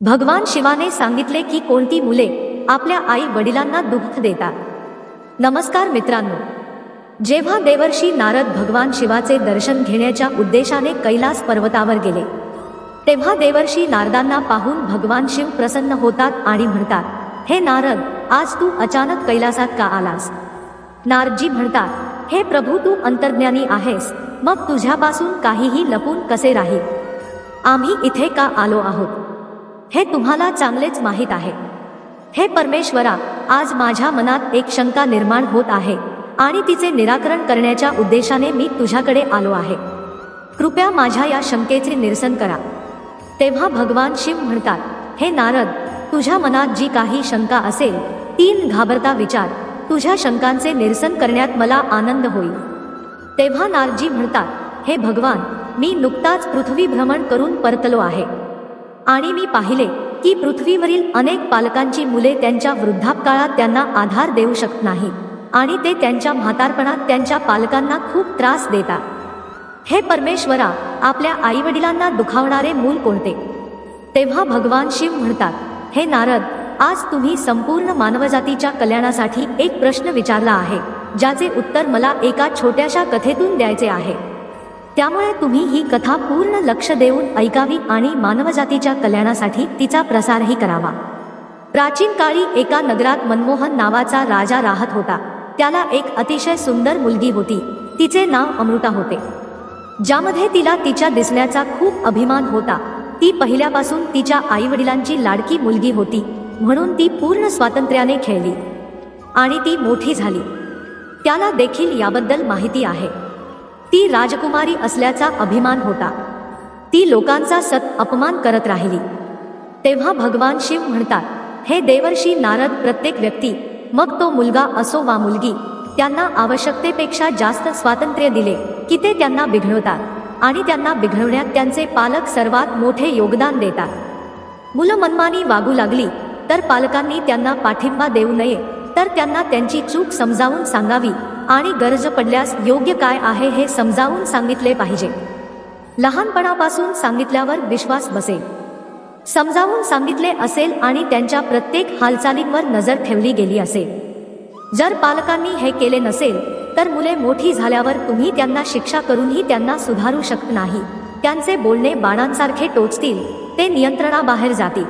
भगवान शिवाने सांगितले की कोणती मुले आपल्या आई वडिलांना दुःख देतात. नमस्कार मित्रांनो. जेव्हा देवर्षी नारद भगवान शिवाचे दर्शन घेण्याच्या उद्देशाने कैलास पर्वतावर गेले तेव्हा देवर्षी नारदांना पाहून भगवान शिव प्रसन्न होतात आणि म्हणतात हे नारद आज तू अचानक कैलासात का आलास? नारदजी म्हणतात हे प्रभू तू अंतर्ज्ञानी आहेस मग तुझ्यापासून काहीही लपून कसे राहील? आम्ही इथे का आलो आहोत? हे तुम्हाला चांगलेच माहीत आहे. हे परमेश्वरा आज माझ्या मनात एक शंका निर्माण होत आहे आणि तिचे निराकरण करण्याच्या उद्देशाने मी तुझ्याकडे आलो आहे. कृपया माझ्या या शंकेचे निरसन करा. तेव्हा भगवान शिव म्हणतात हे नारद तुझ्या मनात जी काही शंका असेल तीन घाबरता विचार. तुझ्या शंकांचे निरसन करण्यात मला आनंद होईल. तेव्हा नारजी म्हणतात हे भगवान मी नुकताच पृथ्वी भ्रमण करून परतलो आहे. आणि मी पाहिले की पृथ्वीवरील अनेक पालकांची मुले त्यांच्या वृद्धापकाळात त्यांना आधार देऊ शकत नाही आणि ते त्यांच्या म्हातारपणात त्यांच्या पालकांना खूप त्रास देतात. हे परमेश्वरा आपल्या आईवडिलांना दुखावणारे मूल कोणते? तेव्हा भगवान शिव म्हणतात हे नारद आज तुम्ही संपूर्ण मानवजातीच्या कल्याणासाठी एक प्रश्न विचारला आहे ज्याचे उत्तर मला एका छोट्याशा कथेतून द्यायचे आहे. त्यामुळे तुम्ही ही कथा पूर्ण लक्ष देऊन ऐकावी आणि मानवजातीच्या कल्याणासाठी तिचा प्रसारही करावा. प्राचीन काळी एका नगरात मनमोहन नावाचा राजा राहत होता. त्याला एक अतिशय सुंदर मुलगी होती. तिचे नाव अमृता होते. ज्यामध्ये तिला तिच्या दिसण्याचा खूप अभिमान होता. ती पहिल्यापासून तिच्या आईवडिलांची लाडकी मुलगी होती म्हणून ती पूर्ण स्वातंत्र्याने खेळली आणि ती मोठी झाली. त्याला देखील याबद्दल माहिती आहे. ती राजकुमारी असल्याचा अभिमान होता. ती लोकांचा सत अपमान करत राहिली. तेव्हा भगवान शिव म्हणतात हे देवर्षी नारद प्रत्येक व्यक्ती मग तो मुलगा असो वा मुलगी त्यांना आवश्यकतेपेक्षा जास्त स्वातंत्र्य दिले की ते त्यांना बिघडवतात आणि त्यांना बिघडवण्यात त्यांचे पालक सर्वात मोठे योगदान देतात. मुलं मनमानी वागू लागली तर पालकांनी त्यांना पाठिंबा देऊ नये तर त्यांना त्यांची चूक समजावून सांगावी आणि गरज पडल्यास योग्य काय आहे हे समजावून सांगितले पाहिजे. लहानपणापासून सांगितल्यावर विश्वास बसेल. समजावून सांगितले असेल आणि त्यांच्या प्रत्येक हालचालींवर नजर ठेवली गेली असेल. जर पालकांनी हे केले नसेल तर मुले मोठी झाल्यावर तुम्ही त्यांना शिक्षा करूनही त्यांना सुधारू शकत नाही. त्यांचे बोलणे बाणांसारखे टोचतील ते नियंत्रणाबाहेर जातील.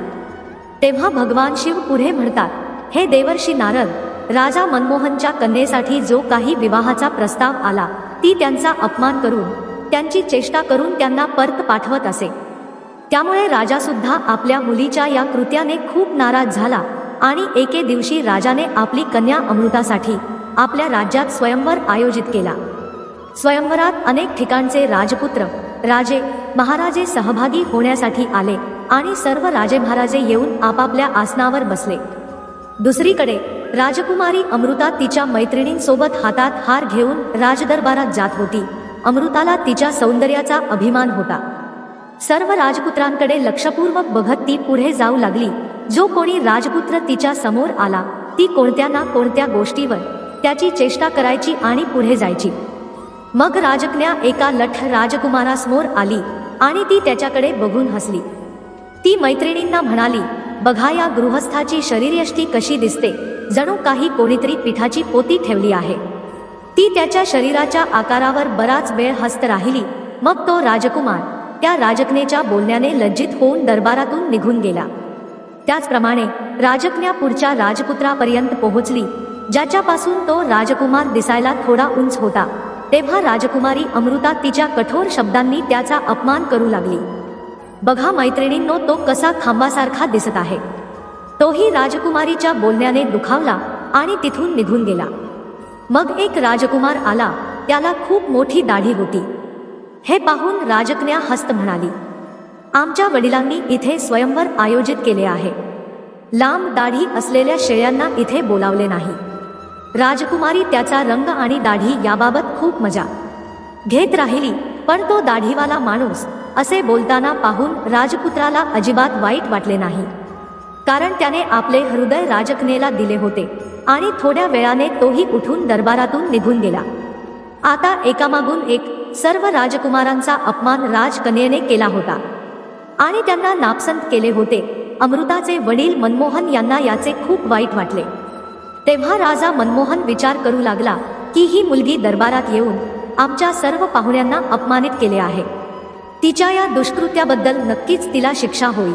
तेव्हा भगवान शिव पुढे म्हणतात हे देवर्षी नारद राजा मनमोहनच्या कन्येसाठी जो काही विवाहाचा प्रस्ताव आला ती त्यांचा अपमान करून त्यांची चेष्टा करून त्यांना परत पाठवत असे. त्यामुळे राजा सुद्धा आपल्या मुलीच्या या कृत्याने खूप नाराज झाला आणि एके दिवशी राजाने आपली कन्या अमृतासाठी आपल्या राज्यात स्वयंवर आयोजित केला. स्वयंवरात अनेक ठिकाणचे राजपुत्र राजे महाराजे सहभागी होण्यासाठी आले आणि सर्व राजे महाराजे येऊन आपापल्या आसनावर बसले. दुसरीकडे राजकुमारी अमृता तिच्या मैत्रिणींसोबत हातात हार घेऊन राजदरबारात जात होती. अमृताला तिच्या सौंदर्याचा अभिमान होता. सर्व राजपुत्रांकडे लक्षपूर्वक बघत ती पुढे जाऊ लागली. जो कोणी राजपुत्र तिच्या समोर आला ती कोणत्या ना कोणत्या गोष्टीवर त्याची चेष्टा करायची आणि पुढे जायची. मग राजकन्या एका लठ राजकुमारासमोर आली आणि ती त्याच्याकडे बघून हसली. ती मैत्रिणींना म्हणाली बघा या गृहस्थाची शरीरयष्टी कशी दिसते. जणू काही कोणीतरी पिठाची पोती ठेवली आहे. ती त्याच्या शरीराच्या आकारावर बराच वेळ हस्त राहिली. मग तो राजकुमार त्या राजकनेच्या बोलण्याने लज्जित होऊन दरबारातून निघून गेला. त्याचप्रमाणे राजकन्या पुढच्या राजपुत्रापर्यंत पोहोचली. ज्याच्यापासून तो राजकुमार दिसायला थोडा उंच होता. तेव्हा राजकुमारी अमृता तिच्या कठोर शब्दांनी त्याचा अपमान करू लागली. बघा मैत्रिणींनो तो कसा खांबासारखा दिसत आहे. तोही राजकुमारीच्या बोलण्याने दुखावला आणि तिथून निघून गेला. मग एक राजकुमार आला त्याला खूप मोठी दाढी होती. हे पाहून राजकन्या हस्त म्हणाली आमच्या वडिलांनी इथे स्वयंवर आयोजित केले आहे. लांब दाढी असलेल्या शेळ्यांना इथे बोलावले नाही. राजकुमारी त्याचा रंग आणि दाढी याबाबत खूप मजा. घेत राहिली पण तो दाढीवाला माणूस असे बोलताना पाहून राजपुत्राला अजिबात वाईट वाटले नाही. कारण त्याने आपले हृदय राजकनेला दिले होते आणि थोड्या वेळाने तोही उठून दरबारातून निघून गेला. आता एकामागून एक सर्व राजकुमारांचा अपमान राजकन्येने केला होता. आणि त्यांना नापसंत केले होते अमृताचे वडील मनमोहन यांना याचे खूप वाईट वाटले. तेव्हा राजा मनमोहन विचार करू लागला की ही मुलगी दरबारात येऊन आमच्या सर्व पाहुण्यांना अपमानित केले आहे. तिच्या या दुष्कृत्याबद्दल नक्कीच तिला शिक्षा होईल.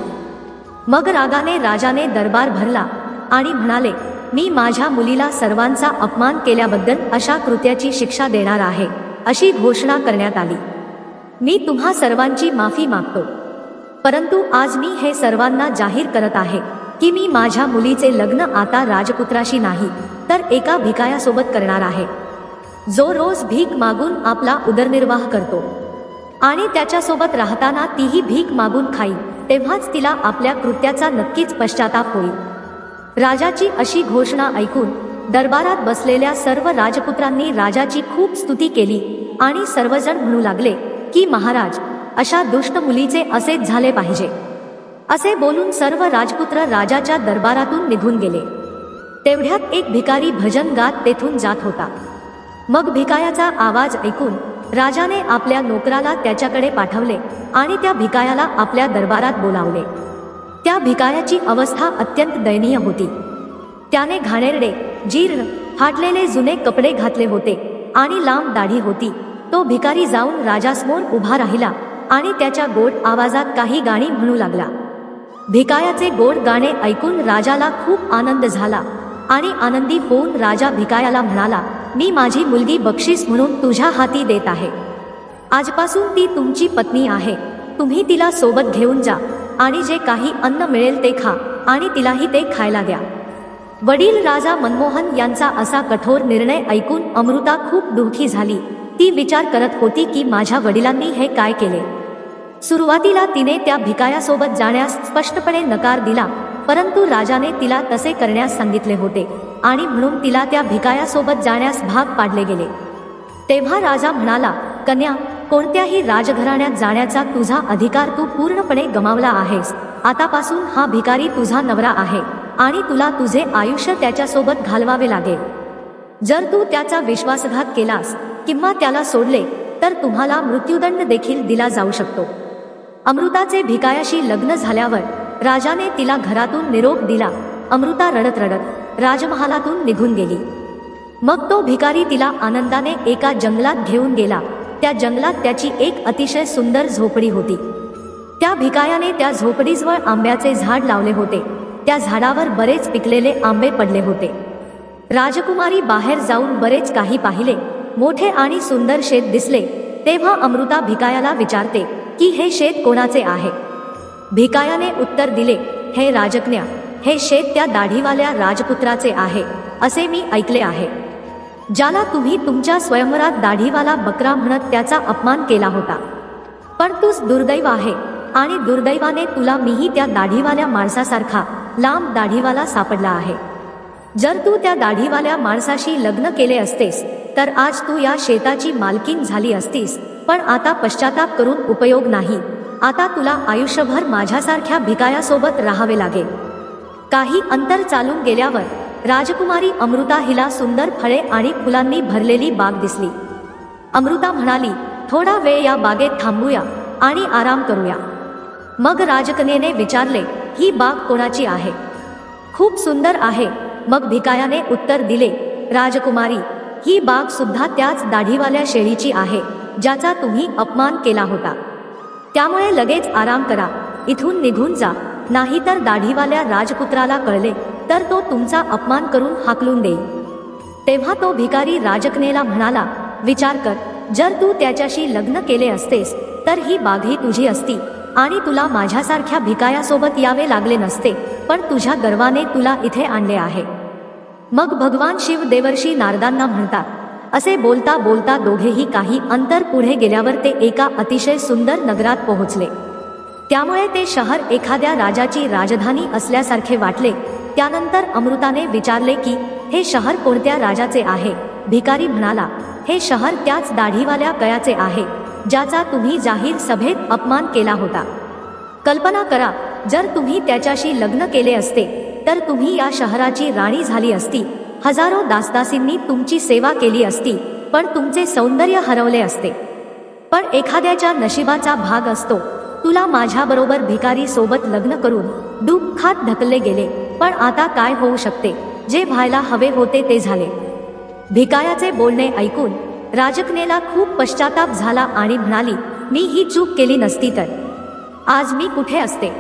मग रागाने राजाने दरबार भरला आणि म्हणाले मी माझ्या मुलीला सर्वांचा अपमान केल्याबद्दल अशा कृत्याची शिक्षा देणार आहे अशी घोषणा करण्यात आली. मी तुम्हा सर्वांची माफी मागतो. परंतु आज मी हे सर्वांना जाहीर करत आहे की मी माझ्या मुलीचे लग्न आता राजपुत्राशी नाही तर एका भिकायासोबत करणार आहे. जो रोज भीक मागून आपला उदरनिर्वाह करतो आणि त्याच्यासोबत राहताना तीही भीक मागून खाई तेव्हाच तिला आपल्या कृत्याचा नक्कीच पश्चाताप होईल. राजाची अशी घोषणा ऐकून दरबारात बसलेल्या सर्व राजपुत्रांनी राजाची खूप स्तुती केली आणि सर्वजण म्हणू लागले की महाराज अशा दुष्ट मुलीचे असेच झाले पाहिजे. असे बोलून सर्व राजपुत्र राजाच्या दरबारातून निघून गेले. तेवढ्यात एक भिकारी भजन गात तेथून जात होता. मग भिकायाचा आवाज ऐकून राजाने आपल्या नोकराला त्याच्याकडे पाठवले आणि त्या भिकायाला आपल्या दरबारात बोलावले. त्या भिकायाची अवस्था अत्यंत दयनीय होती. त्याने घाणेरडे जीर्ण फाटलेले जुने कपडे घातले होते आणि लांब दाढी होती. तो भिकारी जाऊन राजासमोर उभा राहिला आणि त्याच्या गोड आवाजात काही गाणी म्हणू लागला. भिकायाचे गोड गाणे ऐकून राजाला खूप आनंद झाला आणि आनंदी होऊन राजा भिकायाला म्हणाला मी माझी मुलगी बक्षीस म्हणून तुझ्या हाती देत आहे. आजपासून ती तुमची पत्नी आहे. तुम्ही तिला सोबत घेऊन जा आणि जे काही अन्न मिळेल ते खा आणि तिलाही ते खायला द्या. वडील राजा मनमोहन यांचा असा कठोर निर्णय ऐकून अमृता खूप दुःखी झाली. ती विचार करत होती की माझ्या वडिलांनी हे काय केले. सुरुवातीला तिने त्या भिकायासोबत जाण्यास स्पष्टपणे नकार दिला परंतु राजाने तिला तसे करण्यास सांगितले होते. आणि म्हणून तिला त्या भिकायासोबत जाण्यास भाग पाडले गेले. तेव्हा राजा म्हणाला कन्या कोणत्याही राजघराण्यात जाण्याचा तुझा अधिकार तू पूर्णपणे गमावला आहेस. आतापासून हा भिकारी तुझा नवरा आहे आणि तुला तुझे आयुष्य त्याच्यासोबत घालवावे लागेल. जर तू त्याचा विश्वासघात केलास किंवा त्याला सोडले तर तुम्हाला मृत्यूदंड देखील दिला जाऊ शकतो. अमृताचे भिकायाशी लग्न झाल्यावर राजाने तिला घरातून निरोप दिला. अमृता रडत रडत राजमहालातून निघून गेली. मग तो भिकारी तिला आनंदाने एका जंगलात घेऊन गेला. त्या जंगलात त्याची एक अतिशय सुंदर झोपडी होती. त्या भिकायाने त्या झोपडीजवळ आंब्याचे झाड लावले होते. त्या झाडावर बरेच पिकलेले आंबे पडले होते. राजकुमारी बाहेर जाऊन बरेच काही पाहिले. मोठे आणि सुंदर शेत दिसले. तेव्हा अमृता भिकायाला विचारते की हे शेत कोणाचे आहे? भिकायाने उत्तर दिले हे राजकन्या. हे शेत त्या दाढीवाल्या राजपुत्राचे आहे असे मी ऐकले आहे. ज्याला तुम्ही तुमच्या स्वयंवरात दाढीवाला बकरा म्हणत त्याचा अपमान केला होता. पण तूच दुर्दैव आहे आणि दुर्दैवाने तुला मीही त्या दाढीवाल्या माणसासारखा लांब दाढीवाला सापडला आहे. जर तू त्या दाढीवाल्या माणसाशी लग्न केले असतेस तर आज तू या शेताची मालकीन झाली असतीस पण आता पश्चाताप करून उपयोग नाही. आता तुला आयुष्यभर माझ्यासारख्या भिकायासोबत राहावे लागेल. काही अंतर चालून गेल्यावर राजकुमारी अमृता हिला सुंदर फळे आणि फुलांनी भरलेली बाग दिसली. अमृता म्हणाली थोडा वेळ या बागेत थांबूया आणि आराम करूया. मग राजकन्येने विचारले ही बाग कोणाची आहे? खूप सुंदर आहे मग भिकायाने उत्तर दिले राजकुमारी ही बाग सुद्धा त्याच दाढीवाल्या शेळीची आहे ज्याचा तुम्ही अपमान केला होता. त्यामुळे लगेच आराम करा इथून निघून जा. नाहीतर दाढीवाल्या राजपुत्राला कळले तर तो तुमचा अपमान करून हाकलून देईल. तेव्हा तो भिकारी राजकनेला म्हणाला विचार कर जर तू त्याच्याशी लग्न केले असतेस तर ही बागही तुझी असती आणि तुला माझ्यासारख्या भिकायासोबत यावे लागले नसते पण तुझ्या गर्वाने तुला इथे आणले आहे. मग भगवान शिव देवर्षी नारदांना म्हणतात असे बोलता बोलता दोघेही काही अंतर पुढे गेल्यावर ते एका अतिशय सुंदर नगरात पोहोचले. त्यामुळे ते शहर एखाद्या राजाची राजधानी असल्यासारखे वाटले. त्यानंतर अमृताने विचारले की हे शहर कोणत्या राजाचे आहे? भिकारी म्हणाला हे शहर त्याच दाढीवाल्या कयाचे आहे ज्याचा तुम्ही जाहीर सभेत अपमान केला होता. कल्पना करा जर तुम्ही त्याच्याशी लग्न केले असते तर तुम्ही या शहराची राणी झाली असती. हजारो दासदासींनी तुमची सेवा केली असती पण तुमचे सौंदर्य हरवले असते. पण एखाद्याच्या नशिबाचा भाग असतो तुला माझ्याबरोबर भिकारी सोबत लग्न करून दुःखात ढकलले गेले पण आता काय होऊ शकते? जे व्हायला हवे होते ते झाले. भिकायाचे बोलणे ऐकून राजकनेला खूप पश्चाताप झाला आणि म्हणाली मी ही चूक केली नसती तर. आज मी कुठे असते?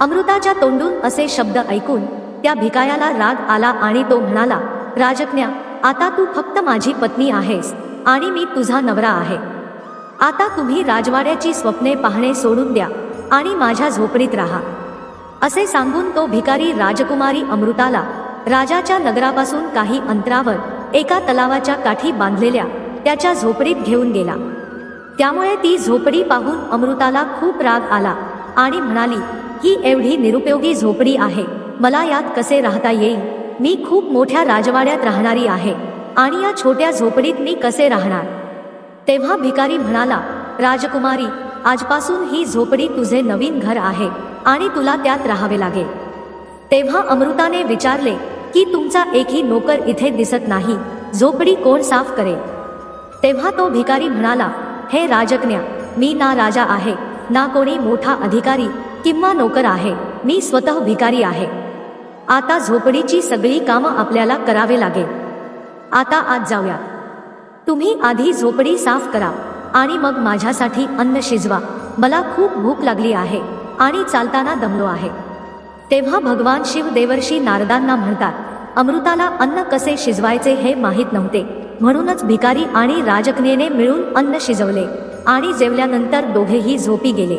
अमृताच्या तोंडून असे शब्द ऐकून त्या भिकायाला राग आला आणि तो म्हणाला राजकन्या आता तू फक्त माझी पत्नी आहेस आणि मी तुझा नवरा आहे. आता तुम्ही राजवाड्याची स्वप्ने पाहणे सोडून द्या आणि माझ्या झोपडीत राहा. असे सांगून तो भिकारी राजकुमारी अमृताला राजाच्या नगरापासून काही अंतरावर एका तलावाच्या काठी बांधलेल्या त्याच्या झोपडीत घेऊन गेला. त्यामुळे ती झोपडी पाहून अमृताला खूप राग आला आणि म्हणाली ही एवढी निरुपयोगी झोपडी आहे. मला यात कसे राहता येईल? मी खूप मोठ्या राजवाड्यात राहणारी आहे आणि या छोट्या झोपडीत मी कसे राहणार? तेव्हा भिकारी म्हणाला राजकुमारी आजपासून ही झोपडी तुझे नवीन घर आहे आणि तुला त्यात राहावे लागेल तेव्हा अमृताने विचारले की तुमचा एकही नोकर इथे दिसत नाही झोपडी कोण साफ करेल तेव्हा तो भिकारी म्हणाला हे राजकन्या मी ना राजा आहे ना कोणी मोठा अधिकारी किंवा नोकर आहे मी स्वतः भिकारी आहे. आता झोपडीची सगळी कामं आपल्याला करावे लागेल आता आज जाऊया तुम्ही आधी झोपडी साफ करा आणि मग माझ्यासाठी अन्न शिजवा. मला खूप भूक लागली आहे आणि चालताना दमलो आहे. तेव्हा भगवान शिव देवर्षी नारदांना म्हणतात अमृताला अन्न कसे शिजवायचे हे माहीत नव्हते. म्हणूनच भिकारी आणि राजकन्येने मिळून अन्न शिजवले आणि जेवल्यानंतर दोघेही झोपी गेले.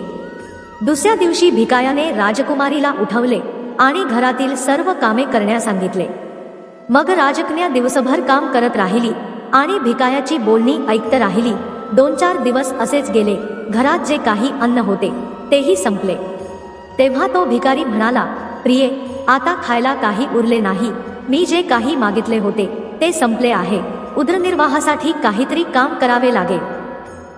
दुसऱ्या दिवशी भिकायाने राजकुमारीला उठवले आणि घरातील सर्व कामे करण्यास सांगितले. मग राजकन्या दिवसभर काम करत राहिली आणि भिकायाची बोलणी ऐकत राहिली. दोन चार दिवस असेच गेले. घरात जे काही अन्न होते तेही संपले. तेव्हा तो भिकारी म्हणाला प्रिये आता खायला काही उरले नाही. मी जे काही मागितले होते ते संपले आहे. उदरनिर्वाहासाठी काहीतरी काम करावे लागेल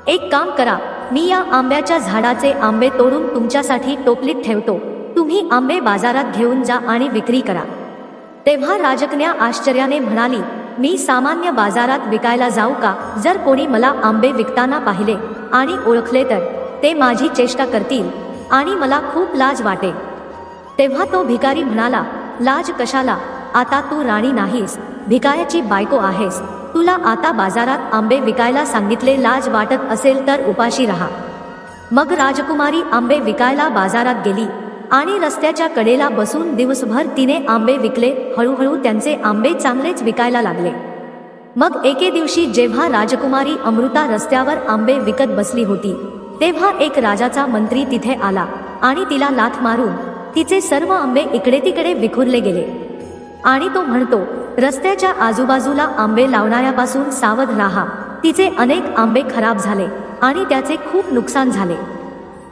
एक काम करा. मी या आंब्याच्या झाडाचे आंबे तोडून तुमच्यासाठी टोपलीत ठेवतो. तुम्ही आंबे बाजारात घेऊन जा आणि विक्री करा. तेव्हा राजकन्या आश्चर्याने म्हणाली मी सामान्य बाजारात विकायला जाऊ का? जर कोणी मला आंबे विकताना पाहिले आणि ओळखले तर ते माझी चेष्टा करतील आणि मला खूप लाज वाटेल तेव्हा तो भिकारी म्हणाला लाज कशाला? आता तू राणी नाहीस. भिकायाची बायको आहेस. तुला आता बाजारात आंबे विकायला सांगितले लाज वाटत असेल तर उपाशी राहा. मग राजकुमारी आंबे विकायला बाजारात गेली. आणि रस्त्याच्या कडेला बसून दिवसभर तिने आंबे विकले. हळूहळू त्यांचे आंबे चांगलेच विकायला लागले. मग एके दिवशी जेव्हा राजकुमारी अमृता रस्त्यावर आंबे विकत बसली होती तेव्हा एक राजाचा मंत्री तिथे आला आणि तिला लाथ मारून तिचे सर्व आंबे इकडे तिकडे विखुरले गेले. आणि तो म्हणतो रस्त्याच्या आजूबाजूला आंबे लावणाऱ्यापासून सावध राहा. तिचे अनेक आंबे खराब झाले आणि त्याचे खूप नुकसान झाले.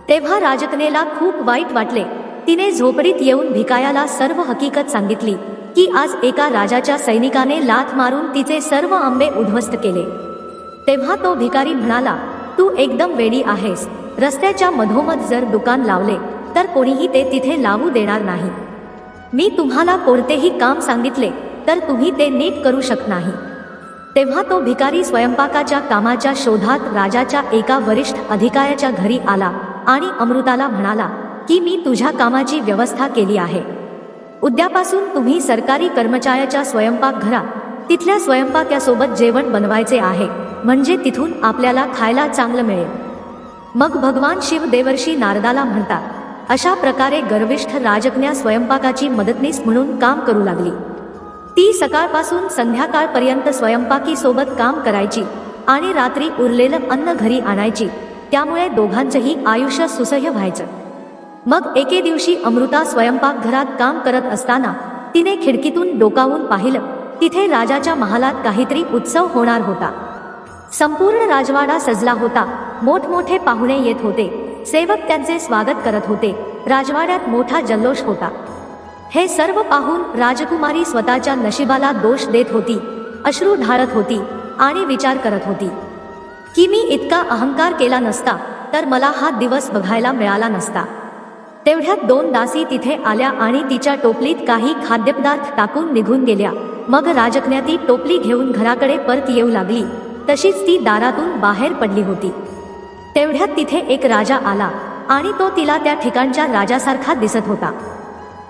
तेव्हा राजकनेला खूप वाईट वाटले. तिने झोपडीत येऊन भिकायाला सर्व हकीकत सांगितली की आज एका राजाच्या सैनिकाने लाथ मारून तिचे सर्व आंबे उद्ध्वस्त केले. तेव्हा तो भिकारी म्हणाला तू एकदम वेडी आहेस. रस्त्याच्या मधोमध जर दुकान लावले तर कोणीही ते तिथे लावू देणार नाही. मी तुम्हाला कोणतेही काम सांगितले तर तुम्ही ते नीट करू शकत नाही. तेव्हा तो भिकारी स्वयंपाकाच्या कामाच्या शोधात राजाच्या एका वरिष्ठ अधिकाऱ्याच्या घरी आला आणि अमृताला म्हणाला की मी तुझ्या कामाची व्यवस्था केली आहे. उद्यापासून तुम्ही सरकारी कर्मचाऱ्याच्या स्वयंपाकघरात तिथल्या स्वयंपाक्यासोबत जेवण बनवायचे आहे. म्हणजे तिथून आपल्याला खायला चांगलं मिळेल. मग भगवान शिव देवर्षी नारदाला म्हणतात अशा प्रकारे गर्विष्ठ राजकन्या स्वयंपाकाची मदतनीस म्हणून काम करू लागली. ती सकाळपासून संध्याकाळपर्यंत स्वयंपाकीसोबत काम करायची आणि रात्री उरलेलं अन्न घरी आणायची. त्यामुळे दोघांचंही आयुष्य सुसह्य व्हायचं. मग एके दिवशी अमृता स्वयंपाकघरात काम करत असताना तिने खिडकीतून डोकावून पाहिलं. तिथे राजाच्या महालात काहीतरी उत्सव होणार होता. संपूर्ण राजवाडा सजला होता. मोठमोठे पाहुणे येत होते. सेवक त्यांचे स्वागत करत होते. राजवाड्यात मोठा जल्लोष होता. हे सर्व पाहून राजकुमारी स्वतःच्या नशिबाला दोष देत होती. अश्रू ढाळत होती आणि विचार करत होती. की मी इतका अहंकार केला नसता तर मला हा दिवस बघायला मिळाला नसता. तेवढ्यात दोन दासी तिथे आल्या आणि तिच्या टोपलीत काही खाद्यपदार्थ टाकून निघून गेल्या. मग राजकन्या ती टोपली घेऊन घराकडे परत येऊ लागली. तशीच ती दारातून बाहेर पडली होती. तेवढ्यात तिथे एक राजा आला आणि तो तिला त्या ठिकाणच्या राजासारखा दिसत होता.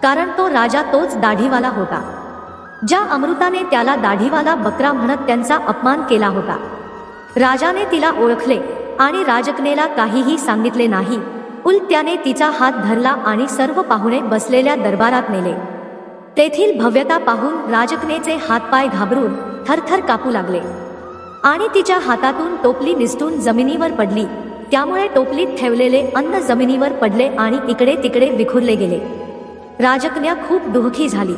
कारण तो राजा तोच दाढीवाला होता. ज्या अमृताने त्याला दाढीवाला बकरा म्हणत त्यांचा अपमान केला होता. राजाने तिला ओळखले आणि राजकनेला काहीही सांगितले नाही. त्याने तिचा हात धरला आणि सर्व पाहुणे बसलेल्या दरबारात नेले. तेथील भव्यता पाहून राजकनेचे हातपाय घाबरून थरथर कापू लागले. आणि तिच्या हातातून टोपली निसटून जमिनीवर पडली. त्यामुळे टोपलीत ठेवलेले अन्न जमिनीवर पडले आणि इकडे तिकडे विखुरले गेले. राजकन्या खूप दुःखी झाली.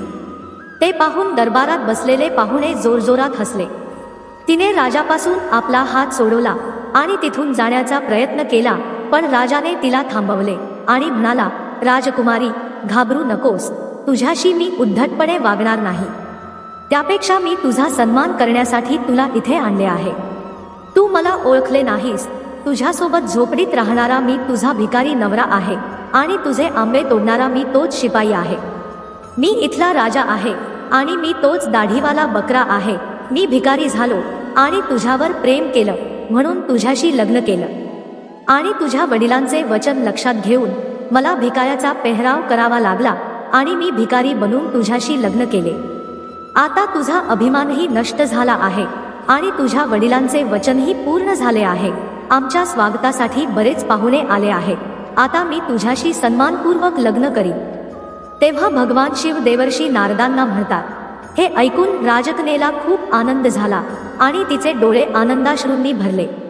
ते पाहून दरबारात बसलेले पाहुणे जोरजोरात हसले. तिने राजापासून आपला हात सोडवला आणि तिथून जाण्याचा प्रयत्न केला पण राजाने तिला थांबवले आणि म्हणाला राजकुमारी घाबरू नकोस. तुझ्याशी मी उद्धटपणे वागणार नाही. त्यापेक्षा मी तुझा सन्मान करण्यासाठी तुला इथे आणले आहे. तू मला ओळखले नाहीस. तुझ्यासोबत झोपडीत राहणारा मी तुझा भिकारी नवरा आहे आणि तुझे आंबे तोडणारा मी तोच शिपाई आहे. मी इथला राजा आहे आणि मी तोच दाढीवाला बकरा आहे. मी भिकारी झालो आणि तुझ्यावर प्रेम केलं म्हणून तुझ्याशी लग्न केलं. आणि तुझ्या वडिलांचे वचन लक्षात घेऊन मला भिकाऱ्याचा पेहराव करावा लागला आणि मी भिकारी बनून तुझ्याशी लग्न केले. आता तुझा अभिमानही नष्ट झाला आहे आणि तुझ्या वडिलांचे वचनही पूर्ण झाले आहे. आमच्या स्वागतासाठी बरेच पाहुणे आले आहे. आता मी तुझ्याशी सन्मानपूर्वक लग्न करीन. तेव्हा भगवान शिव देवर्षी नारदांना म्हणतात हे ऐकून राजकनेला खूप आनंद झाला आणि तिचे डोळे आनंदाश्रूंनी भरले.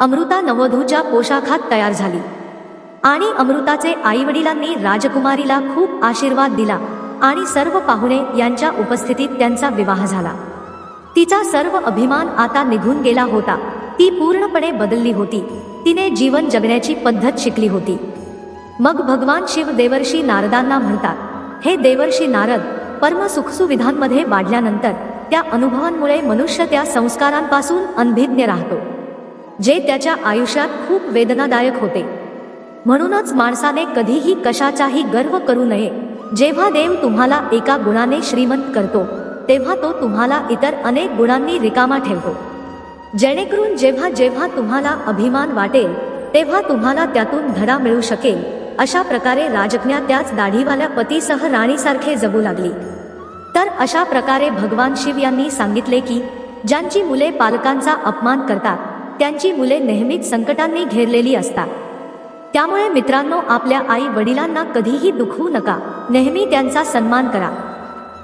अमृता नवधूच्या पोशाखात तयार झाली. आणि अमृताचे आईवडिलांनी राजकुमारीला खूप आशीर्वाद दिला आणि सर्व पाहुणे यांच्या उपस्थितीत त्यांचा विवाह झाला. तिचा सर्व अभिमान आता निघून गेला होता. ती पूर्णपणे बदलली होती. तिने जीवन जगण्याची पद्धत शिकली होती. मग भगवान शिव देवर्षी नारदांना म्हणतात हे देवर्षी नारद परम सुखसुविधांमध्ये वाढल्यानंतर त्या अनुभवांमुळे मनुष्य त्या संस्कारांपासून अनभिज्ञ राहतो. जे त्याच्या आयुष्यात खूप वेदनादायक होते. म्हणूनच माणसाने कधीही कशाचाही गर्व करू नये. जेव्हा देव तुम्हाला एका गुणाने श्रीमंत करतो तेव्हा तो तुम्हाला इतर अनेक गुणांनी रिकामा ठेवतो. जेणेकरून जेव्हा जेव्हा तुम्हाला अभिमान वाटेल तेव्हा तुम्हाला त्यातून धडा मिळू शकेल अशा प्रकारे राजज्ञा त्याच दाढीवाल्या पतीसह राणीसारखे जगू लागली. तर अशा प्रकारे भगवान शिव यांनी सांगितले की ज्यांची मुले पालकांचा अपमान करतात त्यांची मुले नेहमीच संकटांनी घेरलेली असतात. त्यामुळे मित्रांनो आपल्या आई वडिलांना कधीही दुखवू नका. नेहमी त्यांचा सन्मान करा.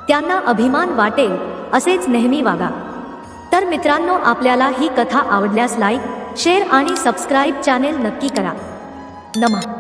त्यांना अभिमान वाटेल असेच नेहमी वागा. तर मित्रांनो आपल्याला ही कथा आवडल्यास लाईक शेअर आणि सबस्क्राईब चॅनेल नक्की करा. नमा.